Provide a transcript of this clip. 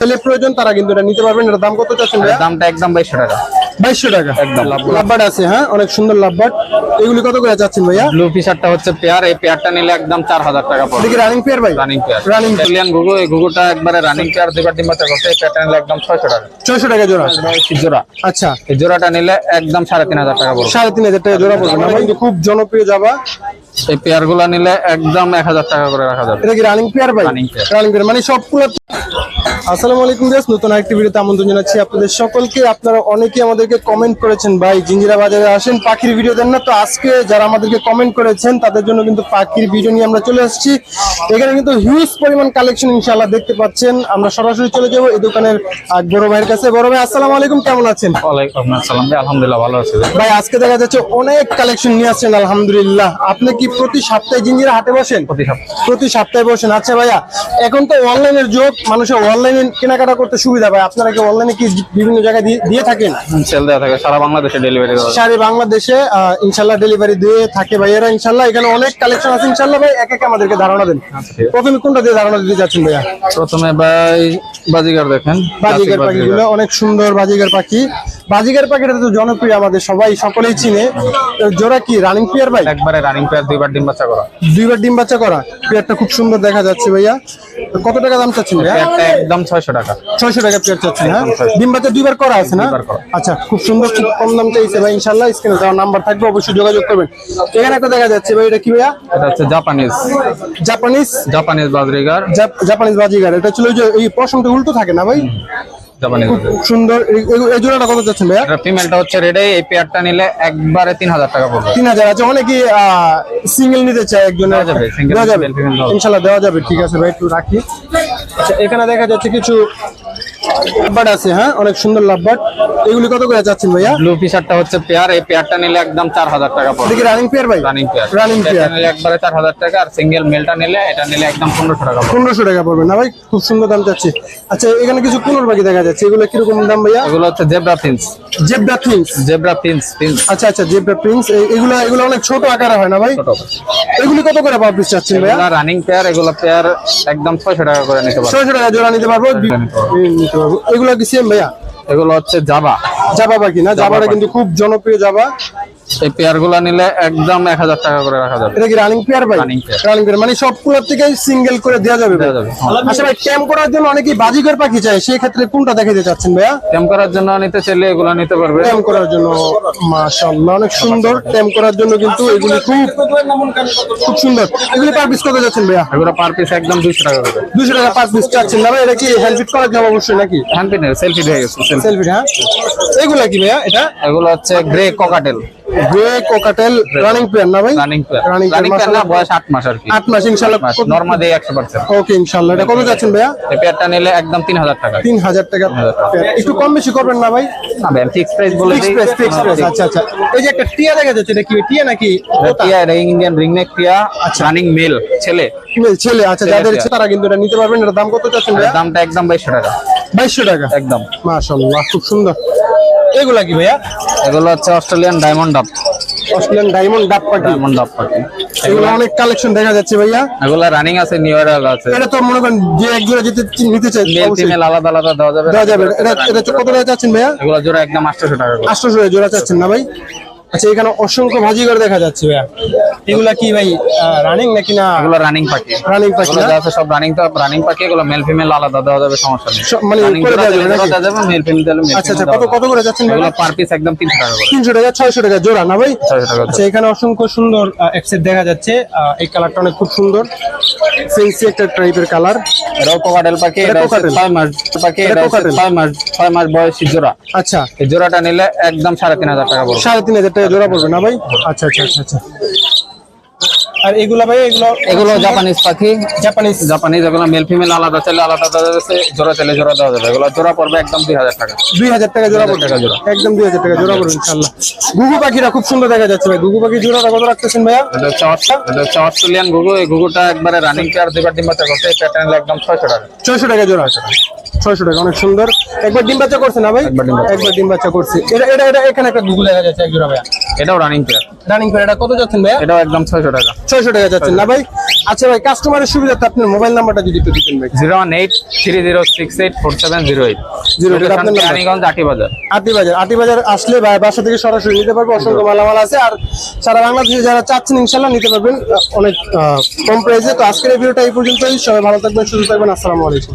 ছেলে প্রয়োজন তারা কিন্তু এটা নিতে পারবেন। এটার দাম কত চাচ্ছেন দামটা একদম বাইশশো টাকা। বাইশশো টাকা। একদম। লাভবাট। আছে হ্যাঁ? অনেক সুন্দর লাভবাট। এগুলি কত করে চাচ্ছেন ভাইয়া? ব্লু ফিশারটা হচ্ছে পেয়ার। এই পেয়ারটা নিলে একদম চার হাজার টাকা পড়বে। দেখি রানিং পেয়ার ভাই? রানিং পেয়ার রানিং ইটালিয়ান ঘুঘু এই ঘুঘুটা একবারে রানিং পেয়ার দুবার ডিম বাচ্চা করছে এই পেয়ারটা নিলে একদম ছয়শো টাকা। ছয়শো টাকা জোড়া। জোড়া। আচ্ছা। এই জোড়াটা নিলে একদম সাড়ে তিন হাজার টাকা পড়বে। সাড়ে তিন হাজার টাকা জোড়া পড়বে। না ভাই কিন্তু খুব জনপ্রিয় যাবা এই পেয়ারগুলা নিলে একদম এক হাজার টাকা করে রাখা যাবে। এটা কি রানিং পেয়ার ভাই? রানিং পেয়ার মানে সবগুলো আসসালামু আলাইকুম নতুন আরেকটি ভিডিওতে আমন্ত্রণ জানাচ্ছি আপনাদের সকলকে। আপনারা অনেকেই আমাদেরকে কমেন্ট করেছেন ভাই জিঞ্জিরা বাজারে আসেন পাখির ভিডিও দেন না। তো আজকে যারা আমাদেরকে কমেন্ট করেছেন তাদের জন্য কিন্তু পাখির ভিডিও নিয়ে আমরা চলে আসছি। এখানে কিন্তু হিউজ পরিমাণ কালেকশন ইনশাআল্লাহ দেখতে পাচ্ছেন। আমরা সরাসরি চলে যাব এই দোকানের বড় ভাইয়ের কাছে। বড় ভাই আসসালামু আলাইকুম কেমন আছেন? ওয়ালাইকুম আসসালাম ভাই আলহামদুলিল্লাহ ভালো আছে। ভাই আজকে দেখা যাচ্ছে অনেক কালেকশন নিয়ে আসছেন আলহামদুলিল্লাহ। আপনি কি প্রতি সপ্তাহে জিঞ্জিরা হাটে বসেন? প্রতি সপ্তাহে। প্রতি সপ্তাহে বসেন। আচ্ছা ভাইয়া এখন তো অনলাইনের যুগ মানুষের অনলাইনে কেনাকাটা করতে সুবিধা ভাই। আপনারা কি অনলাইনে কি বিভিন্ন জায়গায় দিয়ে- থাকেন? সেল দেওয়া থাকে সারা বাংলাদেশে ডেলিভারি সারি বাংলাদেশে ইনশাল্লাহ ডেলিভারি দিয়ে থাকে ভাইয়েরা ইনশাল্লাহ এখানে অনেক কালেকশন আছে। ইনশাল্লাহ ভাই এক এক আমাদেরকে ধারণা দেন। প্রথমে কোনটা দিয়ে ধারণা দিতে যাচ্ছেন ভাইয়া? প্রথমে ভাই বাজিগার দেখেন। বাজিগার পাখিগুলো অনেক সুন্দর বাজিগার পাখি। বাজিগার পাখিটা তো জনপ্রিয় আমাদের সবাই সকলেই চিনে। জোড়া কি রানিং পেয়ার ভাই? একবারে রানিং পেয়ার দুইবার ডিম বাচ্চা করা। দুইবার ডিম বাচ্চা করা পেয়ারটা খুব সুন্দর দেখা যাচ্ছে ভাইয়া। কত টাকা দাম চাচ্ছেন ভাইয়া? পেয়ারটা একদম ছয়শো টাকা। ছয়শো টাকা পেয়ার চাচ্ছেন হ্যাঁ? ডিম বাচ্চা দুইবার করা আছে না? দুইবার করা। আচ্ছা খুব সুন্দর খুব কম দাম চাইছে ভাই ইনশাল্লাহ স্ক্রিনে দেওয়ার নাম্বার থাকবে অবশ্যই যোগাযোগ করবেন। এখানে একটা দেখা যাচ্ছে ভাই এটা কি ভাইয়া? এটা হচ্ছে Japanese Japanese Japanese budgerigar Jap- Japanese budgerigar. এটা ছিল ওই যে এই পশমটা উল্টো থাকে না ভাই? জাপানিজ খুব সুন্দর। এই- জোড়াটা কত চাচ্ছেন ভাইয়া? ফিমেলটা হচ্ছে রেডে এই পেয়ারটা নিলে একবারে তিন হাজার টাকা পড়বে। তিন হাজার আছে। অনেকে সিঙ্গেল নিতে চায় একজনের। দেওয়া যাবে, সিঙ্গেল দেওয়া যাবে। ইনশাল্লাহ দেওয়া যাবে। ঠিক আছে ভাই একটু রাখি। আচ্ছা এখানে দেখা যাচ্ছে কিছু লাভবাট আছে হ্যাঁ? অনেক সুন্দর লাভবাট এগুলি কত করে চাচ্ছেন ভাইয়া? ব্লু ফিশারটা হচ্ছে পেয়ার এই পেয়ারটা নিলে একদম চার হাজার টাকা পড়বে। দেখি রানিং পেয়ার ভাই? রানিং পেয়ার রানিং পেয়ার নিলে একবারে চার হাজার টাকা আর সিঙ্গেল মেলটা নিলে এটা নিলে একদম পনেরোশো টাকা পড়বে। পনেরোশো টাকা পড়বে না ভাই? খুব সুন্দর দাম চাচ্ছি। আচ্ছা এখানে কিছু পুনর পাখি দেখা যাচ্ছে। এগুলো কীরকম দাম ভাইয়া? এগুলো হচ্ছে zebra prince zebra things zebra prince আচ্ছা আচ্ছা জেব্রা প্রিন্স এগুলো এগুলো অনেক ছোট আকারে হয় না ভাই? এগুলি কত করে পিস চাচ্ছেন ভাইয়া? রানিং পেয়ার এগুলো পেয়ার একদম ছয়শো টাকা করে নিতে পারবে। ছয়শো টাকা জোড়া নিতে পারব? নিতে পারব। এগুলো কি সেম ভাইয়া? এগুলো হচ্ছে জাবা। জাবা বাকি না জাবাটা কিন্তু খুব জনপ্রিয় জাবা। এই পেয়ারগুলা নিলে একদম এক হাজার টাকা করে রাখা যাবে। এটা কি রানিং পেয়ার ভাই। রানিং পেয়ার মানে সবগুলোর থেকে সিঙ্গেল করে দেওয়া যাবে? দেওয়া যাবে। আচ্ছা ভাই ক্যাম্প করার জন্য অনেকেই বাজিকর পাখি চায় সেই ক্ষেত্রে কোনটা দেখাতে চাচ্ছেন ভাইয়া? ক্যাম্প করার জন্য নিতে চাইলে এগুলো নিতে পারবে। ট্যাম করার জন্য মাশাআল্লাহ অনেক সুন্দর। ট্যাম করার জন্য কিন্তু এগুলি খুব খুব সুন্দর। এগুলি পার পিস কত যাচ্ছেন ভাইয়া? এগুলো পার পিস একদম দুইশো টাকা করে। দুশো টাকা পার পিস চাচ্ছেন না ভাই? এটা কি হ্যান্ড ফিট করার জন্য অবশ্যই নাকি? হ্যান্ড পিনের সেলফি হয়ে গেছে সেলফি হ্যাঁ। এগুলা কি ভাইয়া এটা? এগুলো হচ্ছে grey cockatiel grey cockatiel running pair না ভাই? Running pair running running pair না বয়স আট মাস আর কি। আট মাস ইনশাআল্লাহ নর্মাদি একশো পার্সেন্ট ওকে ইনশাআল্লাহ। এটা কত যাচ্ছেন ভাইয়া? এই পেয়ারটা নিলে একদম তিন হাজার টাকা। তিন হাজার টাকা একটু কম বেশি করবেন না ভাই? না ভাই ফিক্স প্রাইস বলে দিই। ফিক্স প্রাইস আচ্ছা আচ্ছা। এই যে একটা টিয়া দেখা যাচ্ছে এটা কি টিয়া নাকি টিয়া ইন্ডিয়ান রিং নেক টিয়া রানিং মেল ছেলে। ফিমেল ছেলে আচ্ছা যাদের ইচ্ছে তারা কিন্তু এটা নিতে পারবেন। এটার দাম কত চাচ্ছেন ভাইয়া? দামটা একদম বাইশশো টাকা। বাইশশো টাকা। একদম। মাশাআল্লাহ খুব সুন্দর। এগুলা কি ভাইয়া? এগুলো হচ্ছে Australian diamond dove. Australian diamond dove পাখি। ডায়মন্ড ডাব পাখি। এগুলো অনেক কালেকশন দেখা যাচ্ছে ভাইয়া। এগুলো রানিং আছে নিউ ইয়ার আছে। এটা তো মনে করেন যে এক জোড়া যেতে নিতে চাই মেল ফিমেল আলাদা আলাদা দেওয়া যাবে। দেওয়া যাবে। এটা এটা কত টাকা চাচ্ছেন ভাইয়া? এগুলো জোড়া একদম আটশোশো টাকা করে। আটশোশো জোড়া চাচ্ছেন না ভাই? আচ্ছা এখানে অসংখ্য ভাজিঘর দেখা যাচ্ছে ভাইয়া। এগুলা কি ভাই রানিং নাকি না এগুলো রানিং পাখি। রানিং পাখি না? যা আছে সব রানিং তো রানিং পাখি এগুলো মেল ফিমেল আলাদা দেওয়া যাবে সমস্যা নেই। মানে করে দেওয়া যাবে নাকি? দেওয়া যাবে মেল ফিমেল দিলে মেল আচ্ছা আচ্ছা কত কত করে যাচ্ছেন এগুলো পার পিস একদম তিনশো টাকা করে। তিনশো টাকা ছয়শো টাকা জোড়া না ভাই? ছয়শো টাকা আচ্ছা এখানে অসংখ্য সুন্দর এক্সেট দেখা যাচ্ছে। এই কালারটা অনেক খুব সুন্দর। ফেন্সি একটা টাইপের কালার এটাও কোকাটেল পাখি এটা এটা হচ্ছে ছয় মাস পাখি এটা এটা হচ্ছে ছয় মাস ছয় মাস বয়সী জোড়া। আচ্ছা। এই জোড়াটা নিলে একদম সাড়ে তিন হাজার টাকা পড়বে। সাড়ে তিন হাজার টাকা জোড়া পড়বে না ভাই? আচ্ছা আচ্ছা আচ্ছা আচ্ছা। আর এগুলা ভাই এগুলো এগুলো জাপানিজ পাখি। জাপানিজ জাপানিজ এগুলো মেল ফিমেল আলাদা চাইলে আলাদা দেওয়া যাবে জোড়া চাইলে জোড়া দেওয়া যাবে। এগুলো জোড়া পড়বে একদম দুই হাজার টাকা। দুই হাজার টাকা জোড়া পড়বে টাকা জোড়া। একদম দুই হাজার টাকা জোড়া পড়বে ইনশাল্লাহ ঘুঘু পাখিরা খুব সুন্দর দেখা যাচ্ছে ভাই। ঘুঘু পাখি জোড়াটা কত রাখতেছেন ভাইয়া? এটা হচ্ছে এটা হচ্ছে অস্ট্রেলিয়ান ঘুঘু। এই ঘুঘুটা একবারে রানিং পেয়ার দুইবার ডিম বাচ্চা করছে এই একদম ছয়শো টাকা। ছয়শো টাকা জোড়া ছয়শো টাকা অনেক সুন্দর। একবার ডিম বাচ্চা করছে না ভাই? একবার ডিম বাচ্চা। করছে। এটা এটা এটা এখানে একটা ঘুঘু দেখা যাচ্ছে এক জোড়া ভাইয়া। এটাও রানিং পেয়ার রানিং করে এটা কত যাচ্ছেন ভাইয়া? এটাও একদম ছয়শো টাকা। ছয়শো টাকা যাচ্ছেন না ভাই? আচ্ছা ভাই কাস্টমারের সুবিধাতে আপনার মোবাইল নাম্বারটা যদি একটু দিতেন ভাই। Zero one eight three zero six eight four seven zero eight Zero eight, আপনার? কেরানীগঞ্জ আটি বাজার আটি বাজার আটি বাজার আসলে বা বাসা থেকে সরাসরি নিতে পারবে অসংখ্য মালামাল আছে। আর সারা বাংলাদেশে যারা চাচ্ছেন ইনশাল্লাহ নিতে পারবেন। অনেক কম প্রাইসে তো আজকের এই ভিডিওটা এই পর্যন্তই। সবাই ভালো থাকবেন সুস্থ থাকবেন। আসসালামু আলাইকুম।